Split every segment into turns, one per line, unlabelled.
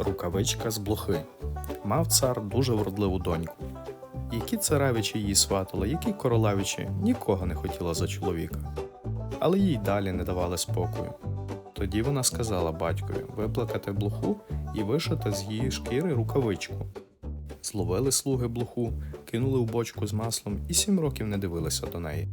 Рукавичка з блохи. Мав цар дуже вродливу доньку. Які царевичі її сватали, які королевичі нікого не хотіла за чоловіка. Але їй далі не давали спокою. Тоді вона сказала батькові виплакати блоху і вишити з її шкіри рукавичку. Зловили слуги блоху, кинули в бочку з маслом і сім років не дивилися до неї.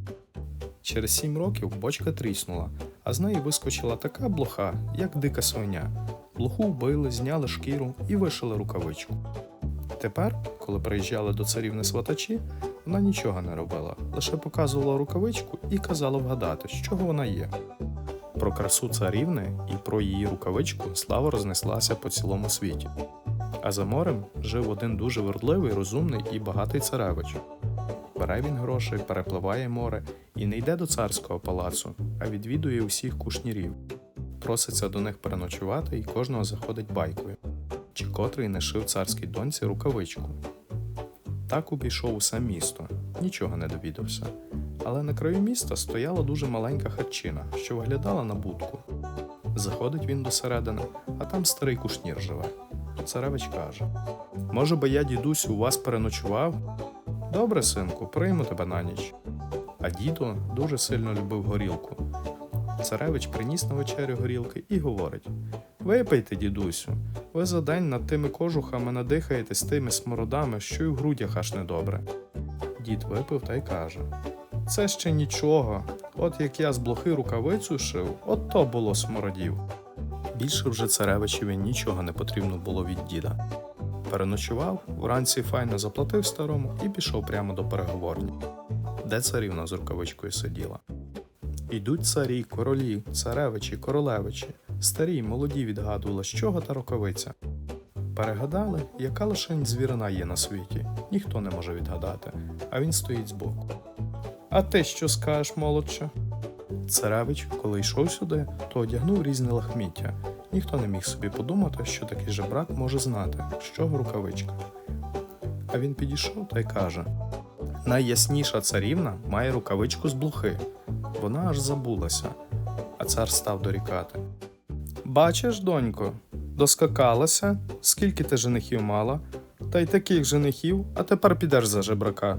Через сім років бочка тріснула, а з неї вискочила така блоха, як дика свиня. Блоху вбили, зняли шкіру і вишили рукавичку. Тепер, коли приїжджали до царівни сватачі, вона нічого не робила, лише показувала рукавичку і казала вгадати, з чого вона є. Про красу царівни і про її рукавичку слава рознеслася по цілому світі. А за морем жив один дуже вердливий, розумний і багатий царевич. Бере він грошей, перепливає море і не йде до царського палацу, а відвідує усіх кушнірів. Проситься до них переночувати і кожного заходить байкою, чи котрий не шив царській доньці рукавичку. Так обійшов усе місто, нічого не довідався. Але на краю міста стояла дуже маленька хатчина, що виглядала на будку. Заходить він до середини, а там старий кушнір живе. Царевич каже: Може би я, дідусь, у вас переночував? Добре, синку, прийму тебе на ніч. А дідо дуже сильно любив горілку. Царевич приніс на вечерю горілки і говорить: Випийте, дідусю, ви за день над тими кожухами надихаєтесь тими смородами, що й в грудях аж недобре. Дід випив та й каже: Це ще нічого. От як я з блохи рукавицю шив, от то було смородів. Більше вже царевичеві нічого не потрібно було від діда. Переночував, вранці файно заплатив старому і пішов прямо до переговорні, де царівна з рукавичкою сиділа. Ідуть царі, королі, царевичі, королевичі, старі й молоді відгадували, з чого та рукавиця. Перегадали, яка лишень звірина є на світі, ніхто не може відгадати, а він стоїть збоку. А ти що скажеш, молодче? Царевич, коли йшов сюди, то одягнув різне лахміття. Ніхто не міг собі подумати, що такий жебрак може знати, чого рукавичка. А він підійшов та й каже: Найясніша царівна має рукавичку з блохи. Вона аж забулася, а цар став дорікати. Бачиш, донько, доскакалася, скільки ти женихів мала, та й таких женихів, а тепер підеш за жебрака.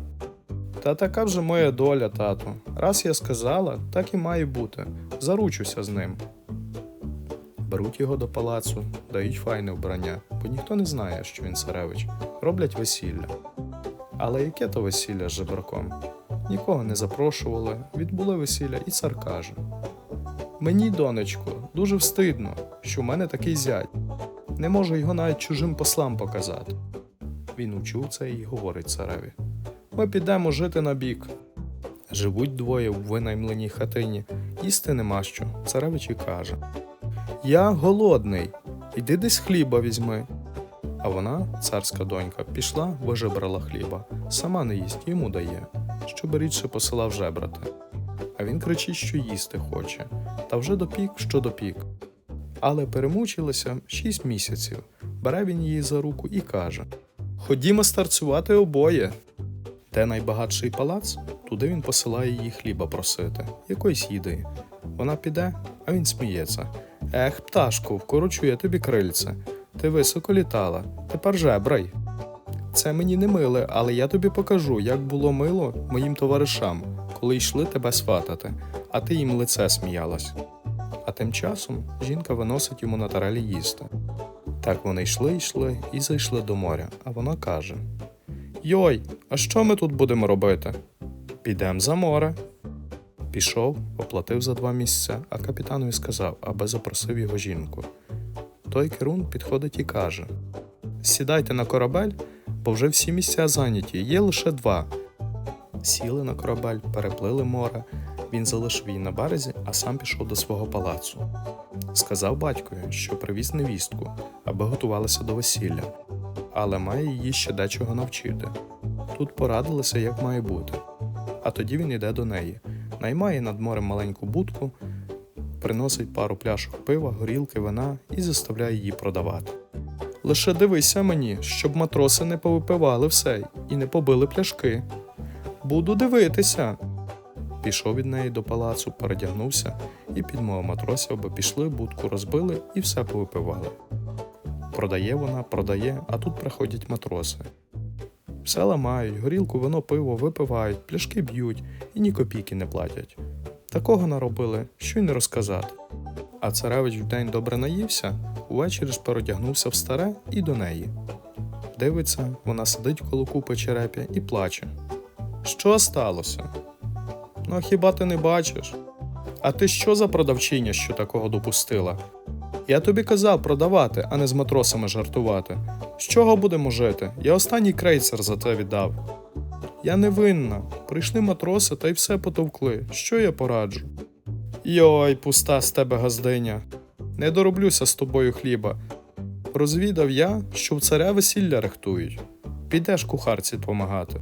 Та така вже моя доля, тату. Раз я сказала, так і має бути. Заручуся з ним. Беруть його до палацу, дають файне вбрання, бо ніхто не знає, що він царевич. Роблять весілля. Але яке то весілля з жебраком? Нікого не запрошували, відбули весілля, і цар каже: Мені, донечко, дуже встидно, що в мене такий зять. Не можу його навіть чужим послам показати. Він учув це і говорить цареві: Ми підемо жити на бік. Живуть двоє в винаймленій хатині, їсти нема що. Царевич і каже: Я голодний, іди десь хліба візьми. А вона, царська донька, пішла, вижебрала хліба, сама не їсть, йому дає, щоб рідше посилав жебрати. А він кричить, що їсти хоче, та вже допік, що допік. Але перемучилася шість місяців. Бере він її за руку і каже: Ходімо старцювати обоє. Де найбагатший палац, туди він посилає її хліба просити, якоїсь їди. Вона піде, а він сміється. Ех, пташку, вкорочу я тобі крильце. Ти високо літала, тепер жебрай. Це мені не миле, але я тобі покажу, як було мило моїм товаришам, коли йшли тебе сватати, а ти їм лице сміялась. А тим часом жінка виносить йому на тарелі їсти. Так вони йшли, йшли і зайшли до моря, а вона каже: Йой, а що ми тут будемо робити? Підемо за море. Пішов, оплатив за два місця, а капітанові сказав, аби запросив його жінку. Той керун підходить і каже: Сідайте на корабель, бо вже всі місця зайняті, є лише два. Сіли на корабель, переплили море. Він залишив її на березі, а сам пішов до свого палацу. Сказав батькові, що привіз невістку, аби готувалася до весілля, але має її ще дечого навчити. Тут порадилися, як має бути. А тоді він йде до неї, наймає над морем маленьку будку, приносить пару пляшок пива, горілки, вина і заставляє її продавати. Лише дивися мені, щоб матроси не повипивали все і не побили пляшки. Буду дивитися. Пішов від неї до палацу, передягнувся і підмовив матросів, аби пішли, будку розбили і все повипивали. Продає вона, продає, а тут приходять матроси. Все ламають, горілку, вино, пиво випивають, пляшки б'ють і ні копійки не платять. Такого наробили, що й не розказати. А царевич вдень добре наївся, увечері ж перодягнувся в старе і до неї. Дивиться, вона сидить коло купи череп'я і плаче. Що сталося? Ну, хіба ти не бачиш? А ти що за продавчиня, що такого допустила? Я тобі казав продавати, а не з матросами жартувати. З чого будемо жити? Я останній крейцер за те віддав. Я не винна. Прийшли матроси та й все потовкли. Що я пораджу? Йой, пуста з тебе газдиня. Не дороблюся з тобою хліба. Розвідав я, що в царя весілля рихтують. Підеш кухарці помагати.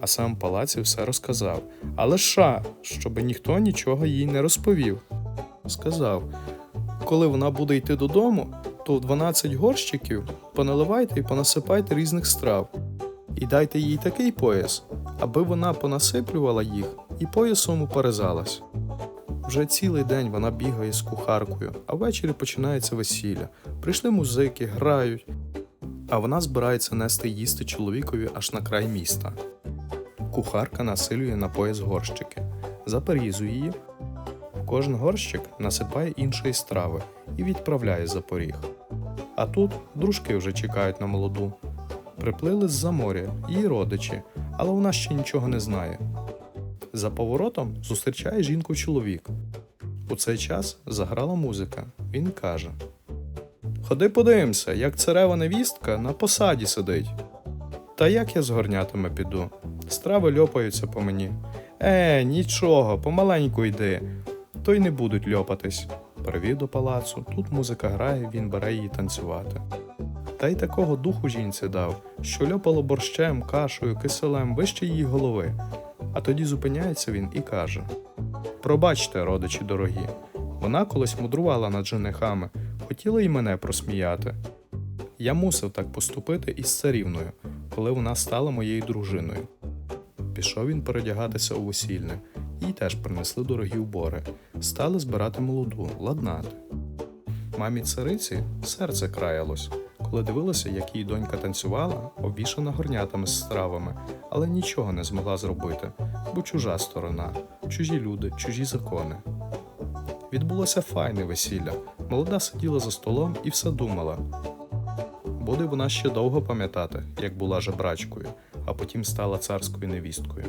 А сам палаці все розказав. Але ша, щоби ніхто нічого їй не розповів. Сказав: коли вона буде йти додому, то в 12 горщиків поналивайте і понасипайте різних страв. І дайте їй такий пояс, аби вона понасиплювала їх і поясом уперезалась. Вже цілий день вона бігає з кухаркою, а ввечері починається весілля. Прийшли музики, грають, а вона збирається нести їсти чоловікові аж на край міста. Кухарка насилює на пояс горщики, заперізує її. Кожен горщик насипає іншої страви і відправляє за поріг. А тут дружки вже чекають на молоду. Приплили з-за моря, її родичі, але вона ще нічого не знає. За поворотом зустрічає жінку чоловік. У цей час заграла музика. Він каже: Ходи подивимося, як царева невістка на посаді сидить. Та як я з горнятами піду? Страви льопаються по мені. Е, нічого, помаленьку йди, то й не будуть льопатись. Привів до палацу, тут музика грає, він бере її танцювати. Та й такого духу жінці дав, що льопало борщем, кашею, киселем вище її голови. А тоді зупиняється він і каже: Пробачте, родичі дорогі, вона колись мудрувала над женихами, хотіла й мене просміяти. Я мусив так поступити із царівною, коли вона стала моєю дружиною. Пішов він передягатися у весільне, їй теж принесли дорогі убори, стали збирати молоду, ладнати. Мамі цариці серце краялось, коли дивилася, як її донька танцювала, обвішана горнятами з стравами, але нічого не змогла зробити, бо чужа сторона, чужі люди, чужі закони. Відбулося файне весілля. Молода сиділа за столом і все думала. Буде вона ще довго пам'ятати, як була жебрачкою, а потім стала царською невісткою.